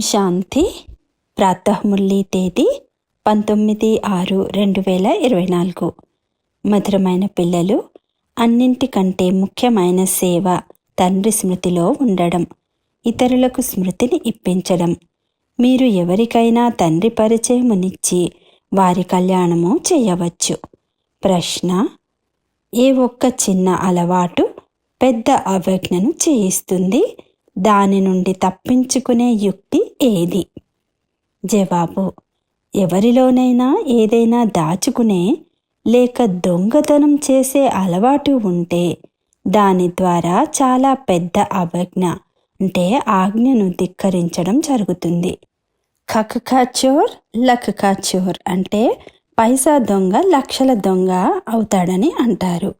శాంతి. ప్రాతఃముల్లి తేదీ పంతొమ్మిది ఆరు రెండు వేల ఇరవై నాలుగు. మధురమైన పిల్లలు అన్నింటికంటే ముఖ్యమైన సేవ తండ్రి స్మృతిలో ఉండడం ఇతరులకు స్మృతిని ఇప్పించడం. మీరు ఎవరికైనా తండ్రి పరిచయమునిచ్చి వారి కళ్యాణము చేయవచ్చు. ప్రశ్న ఏ ఒక్క చిన్న అలవాటు పెద్ద అవజ్ఞను చేయిస్తుంది? దాని నుండి తప్పించుకునే యుక్తి ఏది? జవాబు ఎవరిలోనైనా ఏదైనా దాచుకునే లేక దొంగతనం చేసే అలవాటు ఉంటే దాని ద్వారా చాలా పెద్ద అవజ్ఞ అంటే ఆజ్ఞను ధిక్కరించడం జరుగుతుంది. ఖకఖా చోర్ లఖఖా చోర్ అంటే పైసా దొంగ లక్షల దొంగ అవుతాడని అంటారు.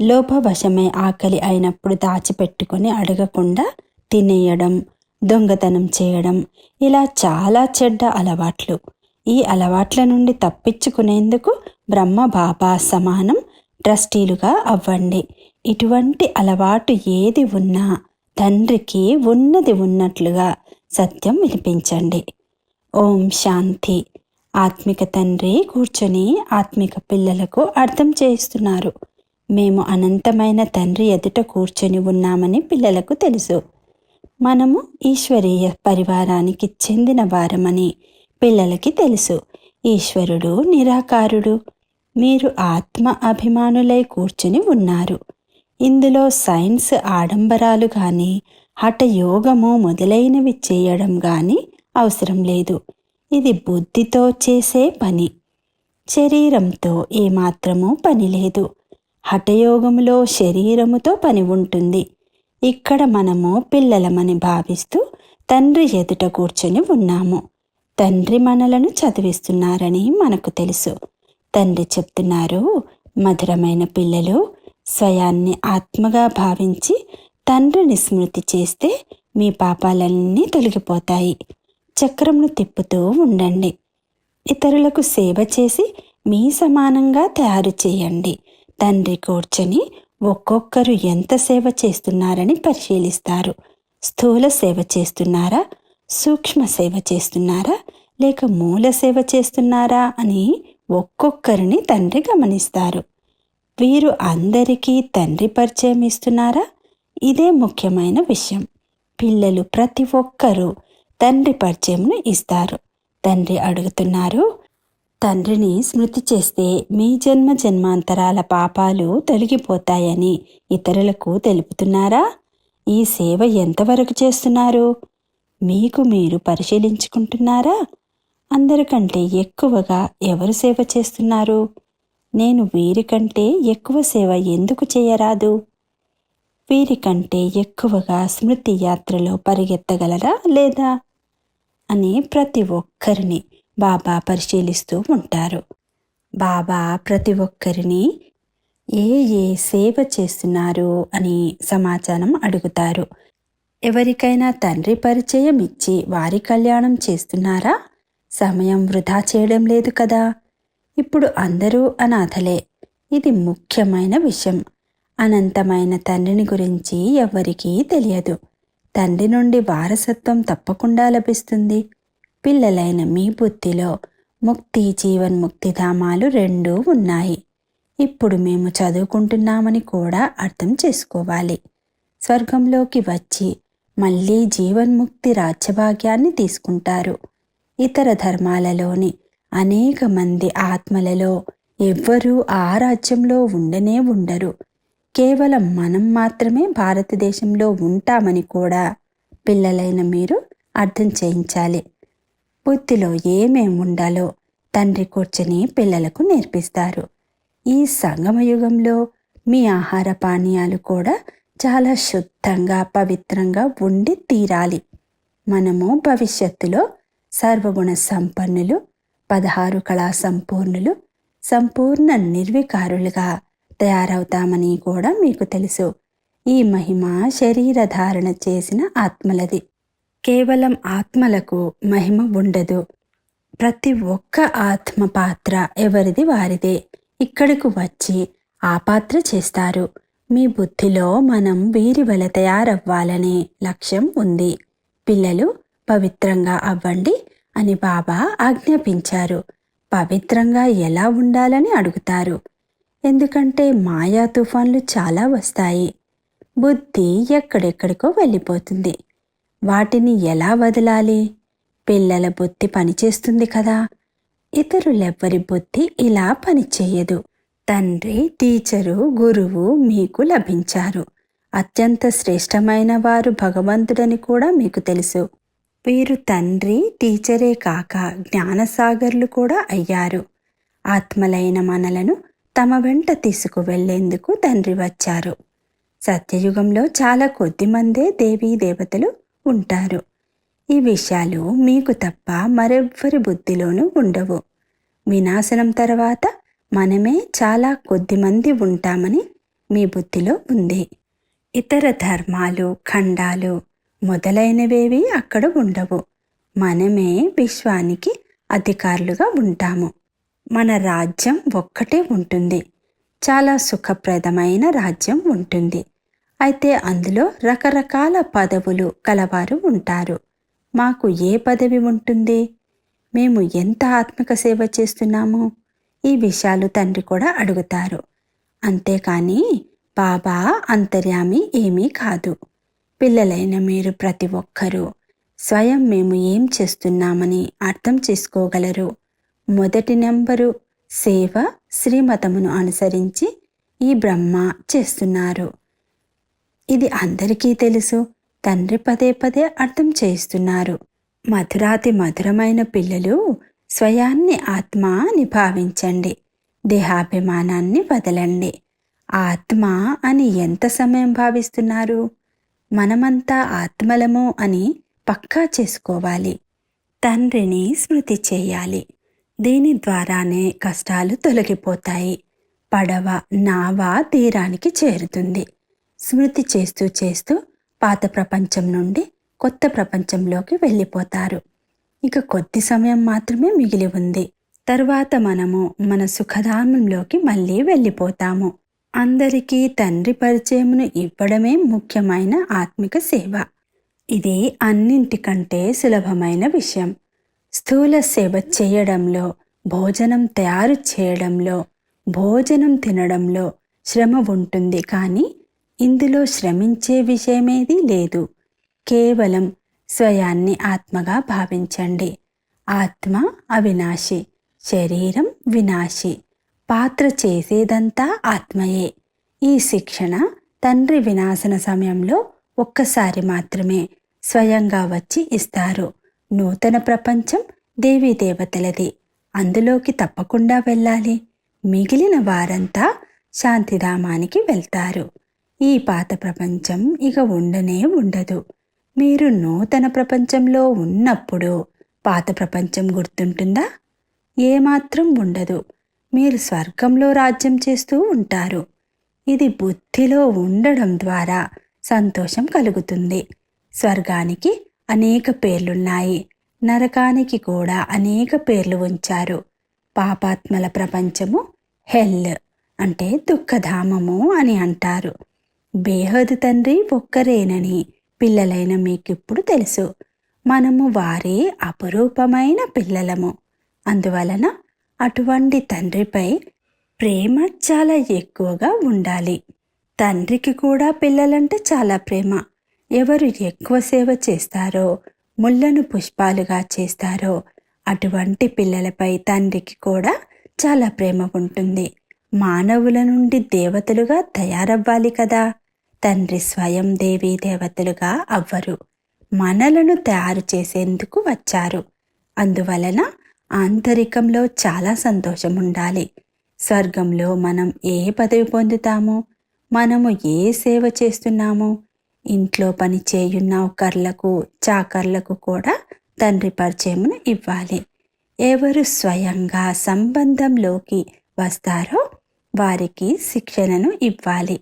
లోపవశమై ఆకలి అయినప్పుడు దాచిపెట్టుకొని అడగకుండా తినేయడం దొంగతనం చేయడం ఇలా చాలా చెడ్డ అలవాట్లు. ఈ అలవాట్ల నుండి తప్పించుకునేందుకు బ్రహ్మ బాబా సమానం ట్రస్టీలుగా అవ్వండి. ఇటువంటి అలవాటు ఏది ఉన్నా తండ్రికి ఉన్నది ఉన్నట్లుగా సత్యం వినిపించండి. ఓం శాంతి. ఆత్మిక తండ్రి కూర్చొని ఆత్మిక పిల్లలకు అర్థం చేస్తున్నారు మేము అనంతమైన తండ్రి ఎదుట కూర్చొని ఉన్నామని పిల్లలకు తెలుసు. మనము ఈశ్వరీయ పరివారానికి చెందిన వారమని పిల్లలకి తెలుసు. ఈశ్వరుడు నిరాకారుడు. మీరు ఆత్మ అభిమానులై కూర్చుని ఉన్నారు. ఇందులో సైన్స్ ఆడంబరాలు కానీ హఠయోగము మొదలైనవి చేయడం కానీ అవసరం లేదు. ఇది బుద్ధితో చేసే పని. శరీరంతో ఏమాత్రమూ పని లేదు. హఠయోగములో శరీరముతో పని ఉంటుంది. ఇక్కడ మనము పిల్లలమని భావిస్తూ తండ్రి ఎదుట కూర్చొని ఉన్నాము. తండ్రి మనలను చదివిస్తున్నారని మనకు తెలుసు. తండ్రి చెప్తున్నారు మధురమైన పిల్లలు స్వయాన్ని ఆత్మగా భావించి తండ్రిని స్మృతి చేస్తే మీ పాపాలన్నీ తొలగిపోతాయి. చక్రమును తిప్పుతూ ఉండండి. ఇతరులకు సేవ చేసి మీ సమానంగా తయారు చేయండి. తండ్రి కూర్చొని ఒక్కొక్కరు ఎంత సేవ చేస్తున్నారని పరిశీలిస్తారు. స్థూల సేవ చేస్తున్నారా? సూక్ష్మ సేవ చేస్తున్నారా? లేక మూల సేవ చేస్తున్నారా? అని ఒక్కొక్కరిని తండ్రి గమనిస్తారు. వీరు అందరికీ తండ్రి పరిచయం ఇస్తున్నారా? ఇదే ముఖ్యమైన విషయం. పిల్లలు ప్రతి ఒక్కరూ తండ్రి పరిచయంను ఇస్తారు. తండ్రి అడుగుతున్నారు తండ్రిని స్మృతి చేస్తే మీ జన్మ జన్మాంతరాల పాపాలు తొలగిపోతాయని ఇతరులకు తెలుపుతున్నారా? ఈ సేవ ఎంతవరకు చేస్తున్నారు? మీకు మీరు పరిశీలించుకుంటున్నారా? అందరికంటే ఎక్కువగా ఎవరు సేవ చేస్తున్నారు? నేను వీరికంటే ఎక్కువ సేవ ఎందుకు చేయరాదు? వీరికంటే ఎక్కువగా స్మృతి యాత్రలో పరిగెత్తగలరా లేదా? అని ప్రతి ఒక్కరిని బాబా పరిశీలిస్తూ ఉంటారు. బాబా ప్రతి ఒక్కరిని ఏ ఏ సేవ చేస్తున్నారు అని సమాచారం అడుగుతారు. ఎవరికైనా తండ్రి పరిచయం ఇచ్చి వారి కళ్యాణం చేస్తున్నారా? సమయం వృధా చేయడం లేదు కదా? ఇప్పుడు అందరూ అనాథలే. ఇది ముఖ్యమైన విషయం. అనంతమైన తండ్రిని గురించి ఎవ్వరికీ తెలియదు. తండ్రి నుండి వారసత్వం తప్పకుండా లభిస్తుంది. పిల్లలైన మీ బుద్ధిలో ముక్తి జీవన్ముక్తిధామాలు రెండూ ఉన్నాయి. ఇప్పుడు మేము చదువుకుంటున్నామని కూడా అర్థం చేసుకోవాలి. స్వర్గంలోకి వచ్చి మళ్ళీ జీవన్ముక్తి రాజ్యభాగ్యాన్ని తీసుకుంటారు. ఇతర ధర్మాలలోని అనేక మంది ఆత్మలలో ఎవ్వరూ ఆ రాజ్యంలో ఉండనే ఉండరు. కేవలం మనం మాత్రమే భారతదేశంలో ఉంటామని కూడా పిల్లలైన మీరు అర్థం చేయించాలి. బుద్ధిలో ఏమేం ఉండాలో తండ్రి కూర్చొని పిల్లలకు నేర్పిస్తారు. ఈ సంగమయుగంలో మీ ఆహార పానీయాలు కూడా చాలా శుద్ధంగా పవిత్రంగా ఉండి తీరాలి. మనము భవిష్యత్తులో సర్వగుణ సంపన్నులు పదహారు కళా సంపూర్ణులు సంపూర్ణ నిర్వికారులుగా తయారవుతామని కూడా మీకు తెలుసు. ఈ మహిమ శరీర ధారణ చేసిన ఆత్మలది. కేవలం ఆత్మలకు మహిమ ఉండదు. ప్రతి ఒక్క ఆత్మ పాత్ర ఎవరిది వారిదే. ఇక్కడకు వచ్చి ఆ పాత్ర చేస్తారు. మీ బుద్ధిలో మనం వీరి వల తయారవ్వాలనే లక్ష్యం ఉంది. పిల్లలు పవిత్రంగా అవ్వండి అని బాబా ఆజ్ఞాపించారు. పవిత్రంగా ఎలా ఉండాలని అడుగుతారు. ఎందుకంటే మాయా తుఫాన్లు చాలా వస్తాయి. బుద్ధి ఎక్కడెక్కడికో వెళ్ళిపోతుంది. వాటిని ఎలా వదలాలి? పిల్లల బుద్ధి పనిచేస్తుంది కదా. ఇతరులెవ్వరి బుద్ధి ఇలా పనిచేయదు. తండ్రి టీచరు గురువు మీకు లభించారు. అత్యంత శ్రేష్టమైన వారు భగవంతుడని కూడా మీకు తెలుసు. వీరు తండ్రి టీచరే కాక జ్ఞానసాగర్లు కూడా అయ్యారు. ఆత్మలైన మనలను తమ వెంట తీసుకువెళ్ళేందుకు తండ్రి వచ్చారు. సత్యయుగంలో చాలా కొద్ది మందే దేవీ దేవతలు ఉంటారు. ఈ విషయాలు మీకు తప్ప మరెవ్వరి బుద్ధిలోనూ ఉండవు. వినాశనం తర్వాత మనమే చాలా కొద్ది మంది ఉంటామని మీ బుద్ధిలో ఉంది. ఇతర ధర్మాలు ఖండాలు మొదలైనవేవి అక్కడ ఉండవు. మనమే విశ్వానికి అధికారులుగా ఉంటాము. మన రాజ్యం ఒక్కటే ఉంటుంది. చాలా సుఖప్రదమైన రాజ్యం ఉంటుంది. అయితే అందులో రకరకాల పదవులు కలవారు ఉంటారు. మాకు ఏ పదవి ఉంటుంది? మేము ఎంత ఆత్మక సేవ చేస్తున్నాము? ఈ విషయాలు తండ్రి కూడా అడుగుతారు. అంతేకాని బాబా అంతర్యామి ఏమీ కాదు. పిల్లలైన మీరు ప్రతి ఒక్కరూ స్వయం మేము ఏం చేస్తున్నామని అర్థం చేసుకోగలరు. మొదటి నెంబరు సేవ శ్రీమతమును అనుసరించి ఈ బ్రహ్మ చేస్తున్నారు. ఇది అందరికీ తెలుసు. తండ్రి పదే పదే అర్థం చేస్తున్నారు. మధురాతి మధురమైన పిల్లలు స్వయాన్ని ఆత్మ అని భావించండి. దేహాభిమానాన్ని వదలండి. ఆత్మ అని ఎంత సమయం భావిస్తున్నారు? మనమంతా ఆత్మలము అని పక్కా చేసుకోవాలి. తండ్రిని స్మృతి చేయాలి. దీని ద్వారానే కష్టాలు తొలగిపోతాయి. పడవ నావ తీరానికి చేరుతుంది. స్మృతి చేస్తూ చేస్తూ పాత ప్రపంచం నుండి కొత్త ప్రపంచంలోకి వెళ్ళిపోతారు. ఇక కొద్ది సమయం మాత్రమే మిగిలి ఉంది. తరువాత మనము మన సుఖధామంలోకి మళ్ళీ వెళ్ళిపోతాము. అందరికీ తండ్రి పరిచయమును ఇవ్వడమే ముఖ్యమైన ఆత్మిక సేవ. ఇది అన్నింటికంటే సులభమైన విషయం. స్థూల సేవ చేయడంలో భోజనం తయారు చేయడంలో భోజనం తినడంలో శ్రమ ఉంటుంది కానీ ఇందులో శ్రమించే విషయమేది లేదు. కేవలం స్వయాన్ని ఆత్మగా భావించండి. ఆత్మ అవినాశి శరీరం వినాశి. పాత్ర చేసేదంతా ఆత్మయే. ఈ శిక్షణ తండ్రి వినాశన సమయంలో ఒక్కసారి మాత్రమే స్వయంగా వచ్చి ఇస్తారు. నూతన ప్రపంచం దేవతలది. అందులోకి తప్పకుండా వెళ్ళాలి. మిగిలిన వారంతా శాంతిధామానికి వెళ్తారు. ఈ పాత ప్రపంచం ఇక ఉండనే ఉండదు. మీరు నూతన ప్రపంచంలో ఉన్నప్పుడు పాత ప్రపంచం గుర్తుంటుందా? ఏమాత్రం ఉండదు. మీరు స్వర్గంలో రాజ్యం చేస్తూ ఉంటారు. ఇది బుద్ధిలో ఉండడం ద్వారా సంతోషం కలుగుతుంది. స్వర్గానికి అనేక పేర్లున్నాయి. నరకానికి కూడా అనేక పేర్లు ఉంచారు. పాపాత్మల ప్రపంచము హెల్ అంటే దుఃఖధామము అని అంటారు. బేహద్ తండ్రి ఒక్కరేనని పిల్లలైన మీకిప్పుడు తెలుసు. మనము వారే అపురూపమైన పిల్లలము. అందువలన అటువంటి తండ్రిపై ప్రేమ చాలా ఎక్కువగా ఉండాలి. తండ్రికి కూడా పిల్లలంటే చాలా ప్రేమ. ఎవరు ఎక్కువ సేవ చేస్తారో ముళ్ళను పుష్పాలుగా చేస్తారో అటువంటి పిల్లలపై తండ్రికి కూడా చాలా ప్రేమ ఉంటుంది. మానవుల నుండి దేవతలుగా తయారవ్వాలి కదా. తండ్రి స్వయం దేవీ దేవతలుగా అవ్వరు. మనలను తయారు చేసేందుకు వచ్చారు. అందువలన ఆంతరికంలో చాలా సంతోషం ఉండాలి స్వర్గంలో మనం ఏ పదవి పొందుతాము? మనము ఏ సేవ చేస్తున్నాము? ఇంట్లో పని చేయున్నకర్లకు చాకర్లకు కూడా తండ్రి పరిచయమును ఇవ్వాలి. ఎవరు స్వయంగా సంబంధంలోకి వస్తారో వారికి శిక్షణను ఇవ్వాలి.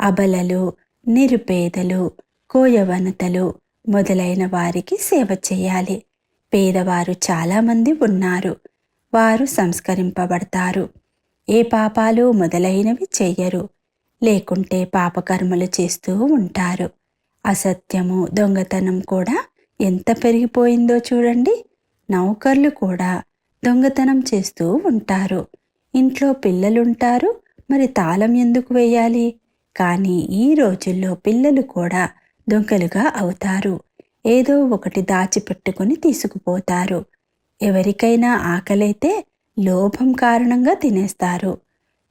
అబలలు నిరుపేదలు కోయవనతలు మొదలైన వారికి సేవ చేయాలి. పేదవారు చాలామంది ఉన్నారు. వారు సంస్కరింపబడతారు. ఏ పాపాలు మొదలైనవి చెయ్యరు లేకుంటే పాపకర్మలు చేస్తూ ఉంటారు. అసత్యము దొంగతనం కూడా ఎంత పెరిగిపోయిందో చూడండి. నౌకర్లు కూడా దొంగతనం చేస్తూ ఉంటారు. ఇంట్లో పిల్లలుంటారు. మరి తాళం ఎందుకు వేయాలి? కానీ ఈ రోజుల్లో పిల్లలు కూడా దొంగలుగా అవుతారు. ఏదో ఒకటి దాచిపెట్టుకుని తీసుకుపోతారు. ఎవరికైనా ఆకలైతే లోభం కారణంగా తినేస్తారు.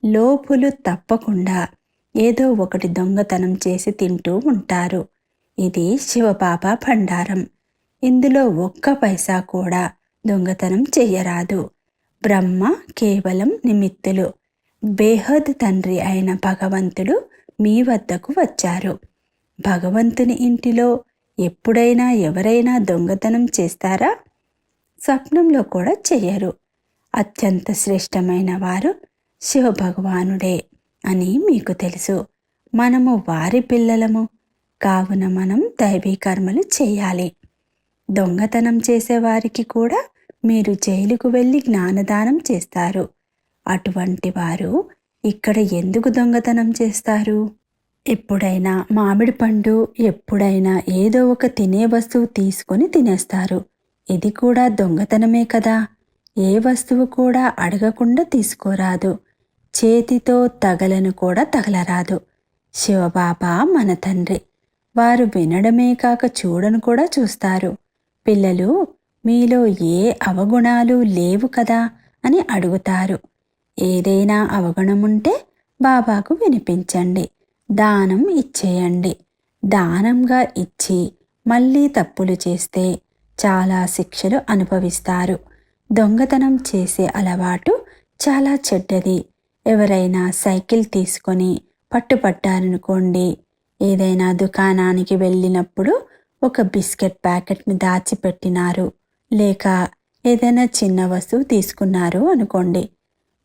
లోపులు తప్పకుండా ఏదో ఒకటి దొంగతనం చేసి తింటూ ఉంటారు. ఇది శివపాప భండారం. ఇందులో ఒక్క పైసా కూడా దొంగతనం చెయ్యరాదు. బ్రహ్మ కేవలం నిమిత్తులు. బేహద్ తండ్రి అయిన భగవంతుడు మీ వద్దకు వచ్చారు. భగవంతుని ఇంటిలో ఎప్పుడైనా ఎవరైనా దొంగతనం చేస్తారా? స్వప్నంలో కూడా చెయ్యరు అత్యంత శ్రేష్టమైన వారు శివభగవానుడే అని మీకు తెలుసు. మనము వారి పిల్లలము. కావున మనం దైవీ కర్మలు చేయాలి. దొంగతనం చేసేవారికి కూడా మీరు జైలుకు వెళ్ళి జ్ఞానదానం చేస్తారు. అటువంటి వారు ఇక్కడ ఎందుకు దొంగతనం చేస్తారు? ఎప్పుడైనా మామిడి పండు ఎప్పుడైనా ఏదో ఒక తినే వస్తువు తీసుకొని తినేస్తారు. ఇది కూడా దొంగతనమే కదా? ఏ వస్తువు కూడా అడగకుండా తీసుకోరాదు. చేతితో తగలను కూడా తగలరాదు. శివబాబా మన తండ్రి. వారు వినడమే కాక చూడను కూడా చూస్తారు. పిల్లలు మీలో ఏ అవగుణాలు లేవు కదా? అని అడుగుతారు. ఏదైనా అవగుణముంటే బాబాకు వినిపించండి. దానం ఇచ్చేయండి. దానంగా ఇచ్చి మళ్ళీ తప్పులు చేస్తే చాలా శిక్షలు అనుభవిస్తారు. దొంగతనం చేసే అలవాటు చాలా చెడ్డది. ఎవరైనా సైకిల్ తీసుకొని పట్టుపట్టారనుకోండి ఏదైనా దుకాణానికి వెళ్ళినప్పుడు ఒక బిస్కెట్ ప్యాకెట్ని దాచిపెట్టినారు. లేక ఏదైనా చిన్న వస్తువు తీసుకున్నారు అనుకోండి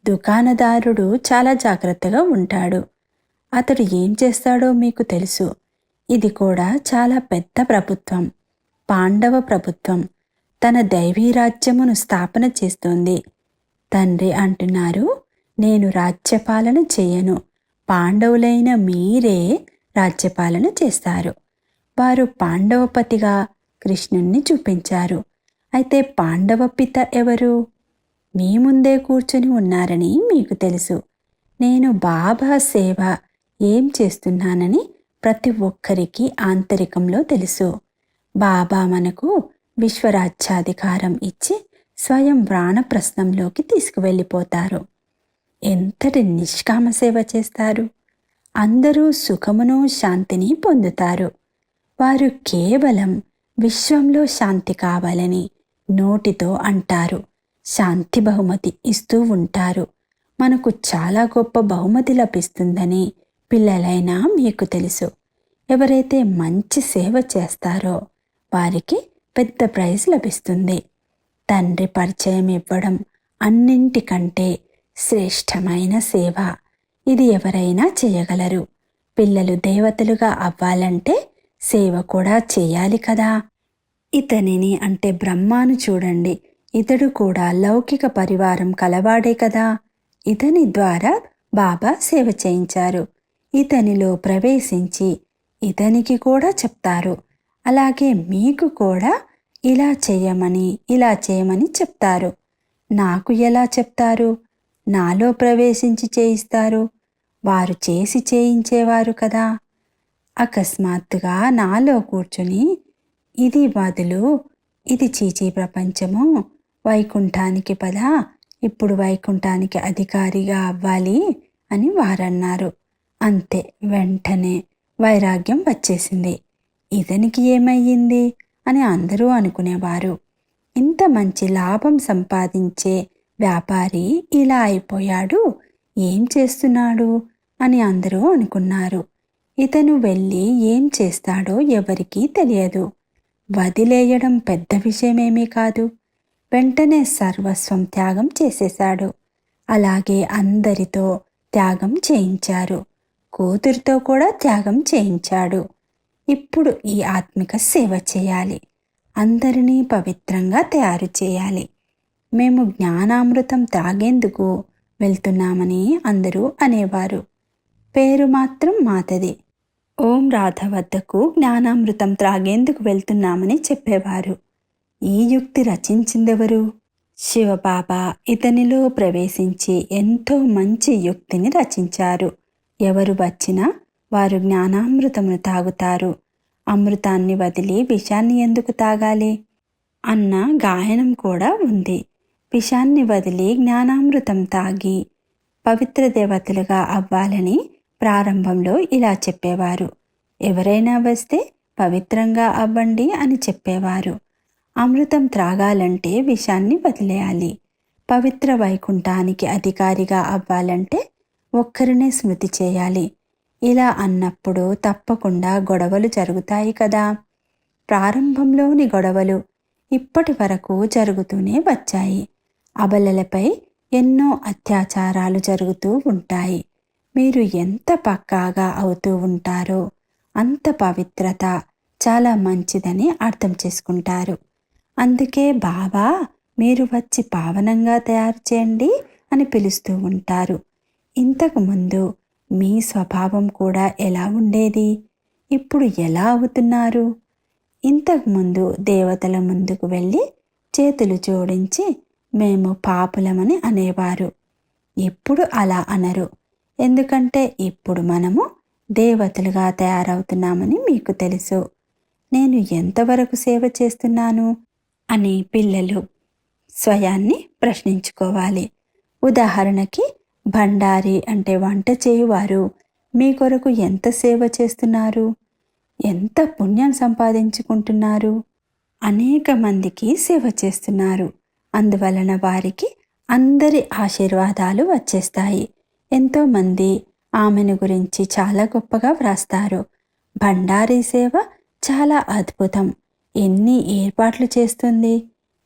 దుకాణదారుడు చాలా జాగ్రత్తగా ఉంటాడు. అతడు ఏం చేస్తాడో మీకు తెలుసు. ఇది కూడా చాలా పెద్ద ప్రభుత్వం. పాండవ ప్రభుత్వం. తన దైవీ రాజ్యమును స్థాపన చేస్తోంది. తండ్రి అంటున్నారు నేను రాజ్యపాలన చేయను. పాండవులైన మీరే రాజ్యపాలన చేస్తారు. వారు పాండవపతిగా కృష్ణుణ్ణి చూపించారు. అయితే పాండవ పిత ఎవరు? మీ ముందే కూర్చొని ఉన్నారని మీకు తెలుసు. నేను బాబా సేవ ఏం చేస్తున్నానని ప్రతి ఒక్కరికి ఆంతరికంలో తెలుసు. బాబా మనకు విశ్వరాజ్యాధికారం ఇచ్చి స్వయం ప్రాణప్రస్థంలోకి తీసుకువెళ్ళిపోతారు. ఎంతటి నిష్కామ సేవ చేస్తారు? అందరూ సుఖమును శాంతిని పొందుతారు. వారు కేవలం విశ్వంలో శాంతి కావాలని నోటితో అంటారు. శాంతి బహుమతి ఇస్తూ ఉంటారు. మనకు చాలా గొప్ప బహుమతి లభిస్తుందని పిల్లలైనా మీకు తెలుసు. ఎవరైతే మంచి సేవ చేస్తారో వారికి పెద్ద ప్రైజ్ లభిస్తుంది. తండ్రి పరిచయం ఇవ్వడం అన్నింటికంటే శ్రేష్టమైన సేవ. ఇది ఎవరైనా చేయగలరు. పిల్లలు దేవతలుగా అవ్వాలంటే సేవ కూడా చేయాలి కదా. ఇతనిని అంటే బ్రహ్మాను చూడండి. ఇతడు కూడా లౌకిక పరివారం కలవాడే కదా. ఇతని ద్వారా బాబా సేవ చేయించారు. ఇతనిలో ప్రవేశించి ఇతనికి కూడా చెప్తారు. అలాగే మీకు కూడా ఇలా చేయమని ఇలా చేయమని చెప్తారు. నాకు ఎలా చెప్తారు? నాలో ప్రవేశించి చేయిస్తారు. వారు చేసి చేయించేవారు కదా. అకస్మాత్తుగా నాలో కూర్చుని ఇది బదులు ఇది చీచీ ప్రపంచము వైకుంఠానికి పద ఇప్పుడు వైకుంఠానికి అధికారిగా అవ్వాలి అని వారన్నారు. అంతే వెంటనే వైరాగ్యం వచ్చేసింది. ఇతనికి ఏమయ్యింది అని అందరూ అనుకునేవారు. ఇంత మంచి లాభం సంపాదించే వ్యాపారి ఇలా అయిపోయాడు ఏం చేస్తున్నాడు అని అందరూ అనుకున్నారు. ఇతను వెళ్ళి ఏం చేస్తాడో ఎవరికీ తెలియదు. వదిలేయడం పెద్ద విషయమేమీ కాదు. వెంటనే సర్వస్వం త్యాగం చేసేశాడు. అలాగే అందరితో త్యాగం చేయించారు. కూతురితో కూడా త్యాగం చేయించాడు. ఇప్పుడు ఈ ఆత్మిక సేవ చేయాలి. అందరినీ పవిత్రంగా తయారు చేయాలి. మేము జ్ఞానామృతం తాగేందుకు వెళ్తున్నామని అందరూ అనేవారు. పేరు మాత్రం మాతది. ఓం రాధ వద్దకు జ్ఞానామృతం త్రాగేందుకు వెళ్తున్నామని చెప్పేవారు. ఈ యుక్తి రచించిందెవరు? శివబాబా ఇతనిలో ప్రవేశించి ఎంతో మంచి యుక్తిని రచించారు. ఎవరు వచ్చినా వారు జ్ఞానామృతమును తాగుతారు. అమృతాన్ని వదిలి విషాన్ని ఎందుకు తాగాలి? అన్న గాయనం కూడా ఉంది. విషాన్ని వదిలి జ్ఞానామృతం తాగి పవిత్ర దేవతలుగా అవ్వాలని ప్రారంభంలో ఇలా చెప్పేవారు. ఎవరైనా వస్తే పవిత్రంగా అవ్వండి అని చెప్పేవారు. అమృతం త్రాగాలంటే విషాన్ని వదిలేయాలి. పవిత్ర వైకుంఠానికి అధికారిగా అవ్వాలంటే ఒక్కరినే స్మృతి చేయాలి. ఇలా అన్నప్పుడు తప్పకుండా గొడవలు జరుగుతాయి కదా. ప్రారంభంలోని గొడవలు ఇప్పటి వరకు జరుగుతూనే వచ్చాయి. అబలలపై ఎన్నో అత్యాచారాలు జరుగుతూ ఉంటాయి. మీరు ఎంత పక్కాగా అవుతూ ఉంటారో అంత పవిత్రత చాలా మంచిదని అర్థం చేసుకుంటారు. అందుకే బాబా మీరు వచ్చి పావనంగా తయారు చేయండి అని పిలుస్తూ ఉంటారు. ఇంతకుముందు మీ స్వభావం కూడా ఎలా ఉండేది? ఇప్పుడు ఎలా అవుతున్నారు? ఇంతకుముందు దేవతల ముందుకు వెళ్ళి చేతులు జోడించి మేము పాపులమని అనేవారు. ఇప్పుడు అలా అనరు. ఎందుకంటే ఇప్పుడు మనము దేవతలుగా తయారవుతున్నామని మీకు తెలుసు. నేను ఎంతవరకు సేవ చేస్తున్నాను? అని పిల్లలు స్వయాన్ని ప్రశ్నించుకోవాలి. ఉదాహరణకి భండారి అంటే వంట చేయువారు మీ కొరకు ఎంత సేవ చేస్తున్నారు? ఎంత పుణ్యం సంపాదించుకుంటున్నారు? అనేక మందికి సేవ చేస్తున్నారు. అందువలన వారికి అందరి ఆశీర్వాదాలు వచ్చేస్తాయి. ఎంతోమంది ఆమెను గురించి చాలా గొప్పగా వ్రాస్తారు. భండారీ సేవ చాలా అద్భుతం. ఎన్ని ఏర్పాట్లు చేస్తుంది?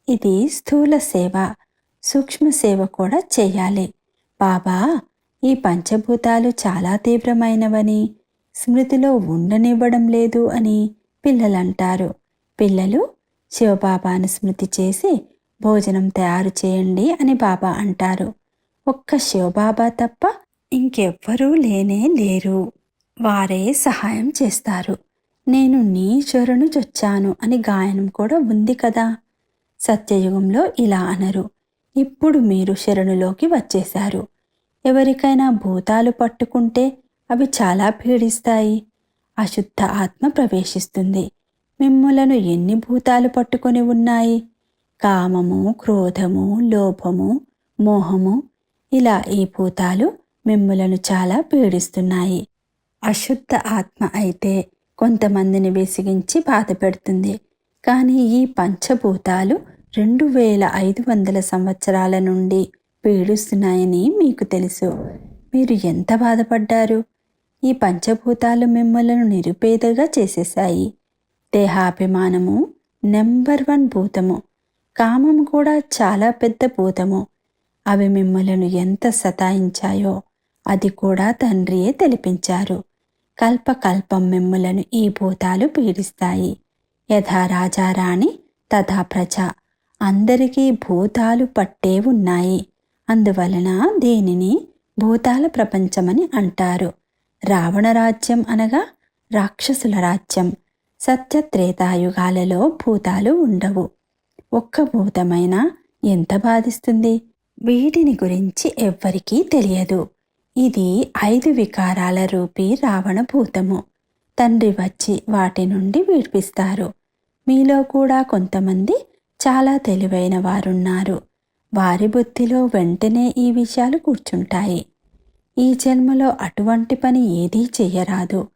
ఇది స్థూల సేవ సూక్ష్మ సేవ కూడా చేయాలి. బాబా ఈ పంచభూతాలు చాలా తీవ్రమైనవని స్మృతిలో ఉండనివ్వడం లేదు అని పిల్లలంటారు. పిల్లలు శివబాబాను స్మృతి చేసి భోజనం తయారు చేయండి అని బాబా అంటారు. ఒక్క శివబాబా తప్ప ఇంకెవ్వరూ లేనే లేరు. వారే సహాయం చేస్తారు. నేను నీ చొరను చొచ్చాను అని గాయనం కూడా ఉంది కదా. సత్యయుగంలో ఇలా అనరు. ఇప్పుడు మీరు శరణులోకి వచ్చేశారు. ఎవరికైనా భూతాలు పట్టుకుంటే అవి చాలా పీడిస్తాయి. అశుద్ధ ఆత్మ ప్రవేశిస్తుంది. మిమ్ములను ఎన్ని భూతాలు పట్టుకొని ఉన్నాయి? కామము క్రోధము లోభము మోహము ఇలా ఈ భూతాలు మిమ్ములను చాలా పీడిస్తున్నాయి. అశుద్ధ ఆత్మ అయితే కొంతమందిని విసిగించి బాధ పెడుతుంది. కానీ ఈ పంచభూతాలు రెండు వేల ఐదు వందల సంవత్సరాల నుండి పీడిస్తున్నాయని మీకు తెలుసు. మీరు ఎంత బాధపడ్డారు? ఈ పంచభూతాలు మిమ్మలను నిరుపేదగా చేసేశాయి. దేహాభిమానము నెంబర్ వన్ భూతము. కామం కూడా చాలా పెద్ద భూతము. అవి మిమ్మలను ఎంత సతాయించాయో అది కూడా తండ్రియే తెలిపించారు. కల్పకల్పం మిమ్ములను ఈ భూతాలు పీడిస్తాయి. యథా రాజారాణి తథా ప్రజ అందరికీ భూతాలు పట్టే ఉన్నాయి. అందువలన దీనిని భూతాల ప్రపంచమని అంటారు. రావణ రాజ్యం అనగా రాక్షసుల రాజ్యం. సత్యత్రేతాయుగాలలో భూతాలు ఉండవు. ఒక్క భూతమైనా ఎంత బాధిస్తుంది? వీటిని గురించి ఎవ్వరికీ తెలియదు. ఇది ఐదు వికారాల రూపీ రావణ భూతము. తండ్రి వచ్చి వాటి నుండి విడిపిస్తారు. మీలో కూడా కొంతమంది చాలా తెలివైన వారున్నారు. వారి బుద్ధిలో వెంటనే ఈ విషయాలు కూర్చుంటాయి. ఈ జన్మలో అటువంటి పని ఏదీ చెయ్యరాదు.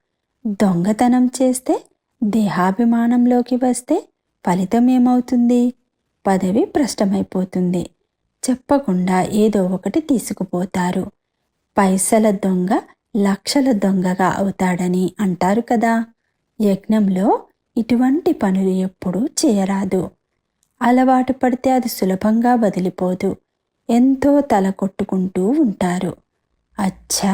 దొంగతనం చేస్తే దేహాభిమానంలోకి వస్తే ఫలితం ఏమవుతుంది? పదవి భ్రష్టమైపోతుంది. చెప్పకుండా ఏదో ఒకటి తీసుకుపోతారు. పైసల దొంగ లక్షల దొంగగా అవుతాడని అంటారు కదా. యజ్ఞంలో ఇటువంటి పనులు ఎప్పుడూ చేయరాదు. అలవాటు పడితే అది సులభంగా వదిలిపోదు. ఎంతో తల కొట్టుకుంటూ ఉంటారు. అచ్చా!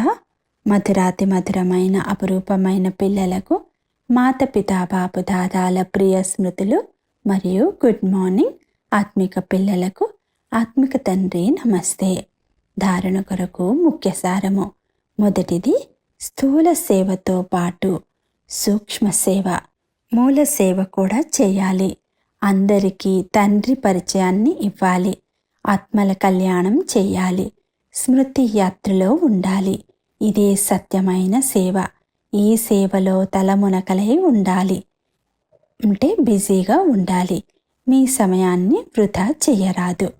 మధురాతి మధురమైన అపురూపమైన పిల్లలకు మాత పితాబాపు దాదాల ప్రియ స్మృతులు మరియు గుడ్ మార్నింగ్ ఆత్మిక పిల్లలకు ఆత్మిక తండ్రి నమస్తే. ధారణ కొరకు ముఖ్య సారము. మొదటిది స్థూల సేవతో పాటు సూక్ష్మ సేవ. మూల సేవ కూడా చేయాలి. అందరికీ తండ్రి పరిచయాన్ని ఇవ్వాలి. ఆత్మల కళ్యాణం చేయాలి. స్మృతి యాత్రలో ఉండాలి. ఇదే సత్యమైన సేవ. ఈ సేవలో తలమునకలై ఉండాలి. అంటే బిజీగా ఉండాలి. మీ సమయాన్ని వృధా చేయరాదు.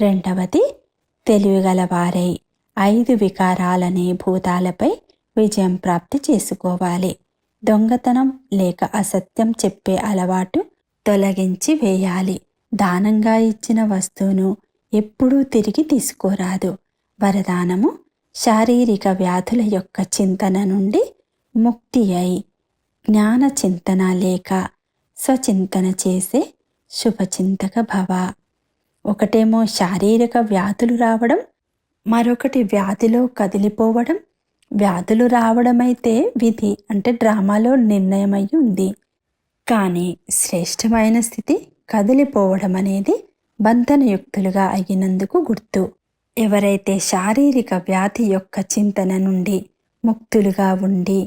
రెండవది తెలివిగలవారై ఐదు వికారాలనే భూతాలపై విజయం ప్రాప్తి చేసుకోవాలి. దొంగతనం లేక అసత్యం చెప్పే అలవాటు తొలగించి వేయాలి. దానంగా ఇచ్చిన వస్తువును ఎప్పుడూ తిరిగి తీసుకోరాదు. వరదానము శారీరక వ్యాధుల యొక్క చింతన నుండి ముక్తి అయి జ్ఞాన చింతన లేక స్వచింతన చేసే శుభచింతక భవ. ఒకటేమో శారీరక వ్యాధులు రావడం మరొకటి వ్యాధిలో కదిలిపోవడం. వ్యాధులు రావడమైతే విధి అంటే డ్రామాలో నిర్ణయమై ఉంది. కానీ శ్రేష్టమైన స్థితి కదిలిపోవడం అనేది బంధనయుక్తులుగా అయినందుకు గుర్తు. ఎవరైతే శారీరక వ్యాధి యొక్క చింతన నుండి ముక్తులుగా ఉండి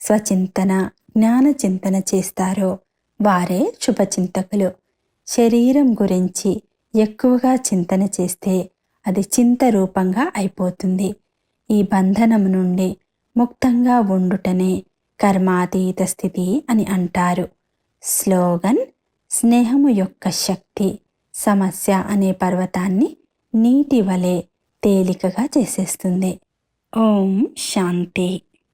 స్వచింతన జ్ఞాన చింతన చేస్తారో వారే శుభచింతకులు. శరీరం గురించి ఎక్కువగా చింతన చేస్తే అది చింత రూపంగా అయిపోతుంది. ఈ బంధనం నుండి ముక్తంగా ఉండుటనే కర్మాతీత స్థితి అని అంటారు. స్లోగన్ స్నేహము యొక్క శక్తి సమస్య అనే పర్వతాన్ని నీటి వలె తేలికగా చేసేస్తుంది. ఓం శాంతి.